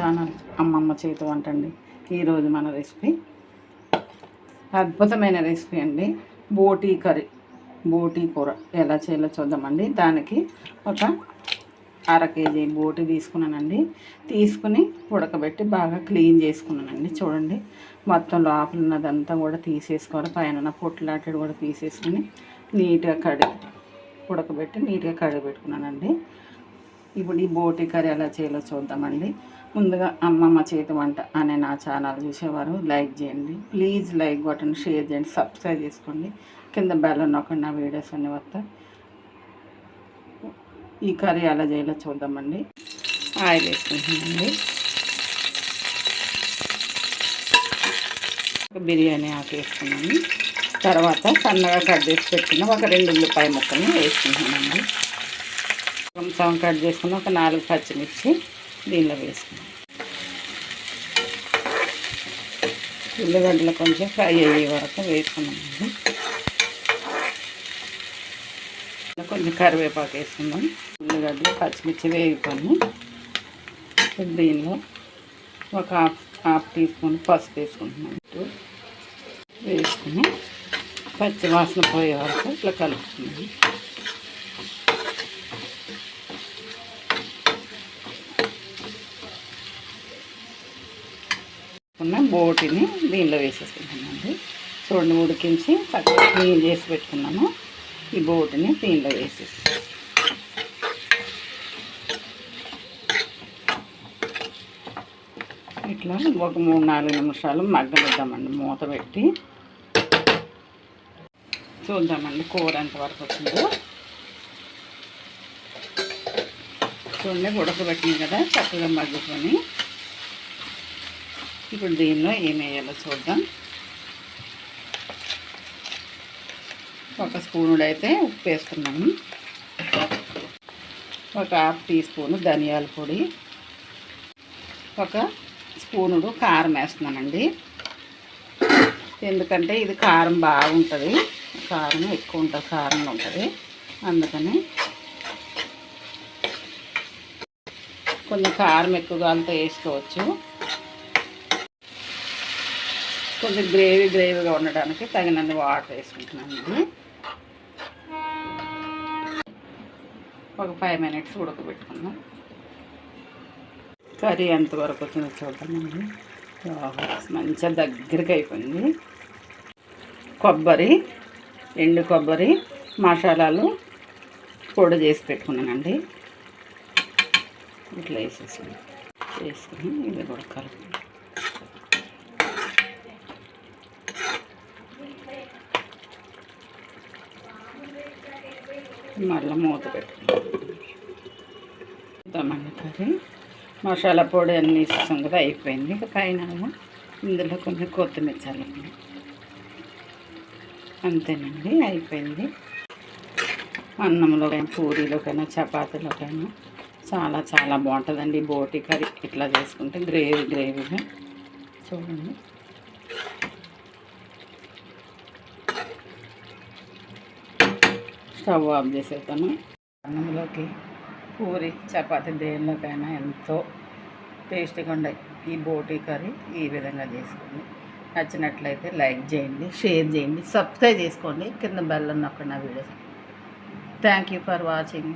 Channel అమ్మమ్మ చేతి వంట అండి ఈరోజు మన రెసిపీ అద్భుతమైన రెసిపీ అండి. బోటీ కర్రీ బోటీ కూర ఎలా చేయాలో చూద్దామండి. దానికి ఒక అర కేజీ బోటీ తీసుకున్నానండి. తీసుకుని ఉడకబెట్టి బాగా క్లీన్ చేసుకున్నానండి. చూడండి మొత్తం లోపల ఉన్నదంతా కూడా తీసేసుకోవాలి. పైన పొట్లాటెడ్ కూడా తీసేసుకుని నీట్గా కడిగి ఉడకబెట్టి నీట్గా కడిగి పెట్టుకున్నానండి. ఇప్పుడు ఈ బోటి కర్రీ ఎలా చేయాలో చూద్దామండి. ముందుగా అమ్మమ్మ చేతి వంట అనే నా ఛానల్ చూసేవారు లైక్ చేయండి. ప్లీజ్ లైక్ బటన్ షేర్ చేయండి సబ్స్క్రైబ్ చేసుకోండి. కింద బెల్ నొక్కండి నా వీడియోస్ అన్నీ వస్తాయి ఈ కర్రీ ఎలా చేయాలో చూద్దామండి. ఆయిల్ వేసుకుంటున్నామండి ఒక బిర్యానీ ఆకు వేసుకున్నాము తర్వాత సన్నగా కట్ చేసి పెట్టుకున్న ఒక రెండు ఉల్లిపాయ ముక్కలు వేసుకుంటున్నామండి కొంచెం కట్ చేసుకుని ఒక నాలుగు పచ్చిమిర్చి దీనిలో వేసుకున్నాం ఉల్లిగడ్డలు కొంచెం ఫ్రై అయ్యే వరకు వేసుకున్నామండి కొంచెం కరివేపాకు వేసుకుందాం. ఉల్లిగడ్డలు పచ్చిమిర్చి వేసుకొని దీనిలో ఒక హాఫ్ హాఫ్ టీ స్పూన్ పసుపు వేసుకుంటున్నాం. వేసుకుని పచ్చి వాసన పోయే వరకు ఇట్లా కలుపుతున్నాం ఉన్న బోటిని దీనిలో వేసేసుకుంటున్నామండి చూడండి ఉడికించి చక్కగా క్లీన్ చేసి పెట్టుకున్నాము ఈ బోటిని దీనిలో వేసేసి ఇట్లా ఒక మూడు నాలుగు నిమిషాలు మగ్గనిద్దామండి మూత పెట్టి. చూద్దామండి కూర ఎంతవరకు వచ్చిందో. చూడండి ఉడకబెట్టింది కదా చక్కగా మగ్గుకొని. ఇప్పుడు దీనిలో ఏమేయాలో చూద్దాం. ఒక స్పూనుడు అయితే ఉప్పు వేసుకున్నాము ఒక హాఫ్ టీ స్పూను ధనియాల పొడి. ఒక స్పూనుడు కారం వేస్తున్నానండి ఎందుకంటే ఇది కారం బాగుంటుంది. కారం ఎక్కువ ఉంటుంది కారం ఉంటుంది. అందుకని కొంచెం కారం ఎక్కువగా అంతా వేసుకోవచ్చు. కొంచెం గ్రేవీ గ్రేవీగా ఉండడానికి తగినంత వాటర్ వేసుకుంటున్నాను ఒక ఫైవ్ మినిట్స్ ఉడకబెట్టుకుందాం. కర్రీ ఎంతవరకు వచ్చిందో చూద్దామండి మంచిగా దగ్గరికి అయిపోయింది. కొబ్బరి ఎండు కొబ్బరి మసాలాలు పొడి చేసి పెట్టుకున్నానండి. ఇట్లా వేసేసి వేసుకుని ఇది కూడా కలుపు మళ్ళీ మూత పెట్టుకుందామండి కర్రీ మసాలా పొడి అన్నీ ఇస్తాం కదా అయిపోయింది. ఇక పైన ఇందులో కొంచెం కొత్తిమీర చల్లండి. అంతేనండి అయిపోయింది. అన్నంలోకైనా పూరీలోకైనా చపాతీలోకైనా చాలా చాలా బాగుంటుందండి బోటి కర్రీ. ఇట్లా చేసుకుంటే గ్రేవీ గ్రేవీగా. చూడండి. స్టవ్ ఆఫ్ చేసేస్తాను అన్నంలోకి పూరి చపాతి దేనిలోకైనా ఎంతో టేస్టీగా ఉండే ఈ బోటీ కర్రీ ఈ విధంగా చేసుకోండి. నచ్చినట్లయితే లైక్ చేయండి షేర్ చేయండి సబ్స్క్రైబ్ చేసుకోండి. కింద బెల్ నొక్కండి నా videos. Thank you for watching.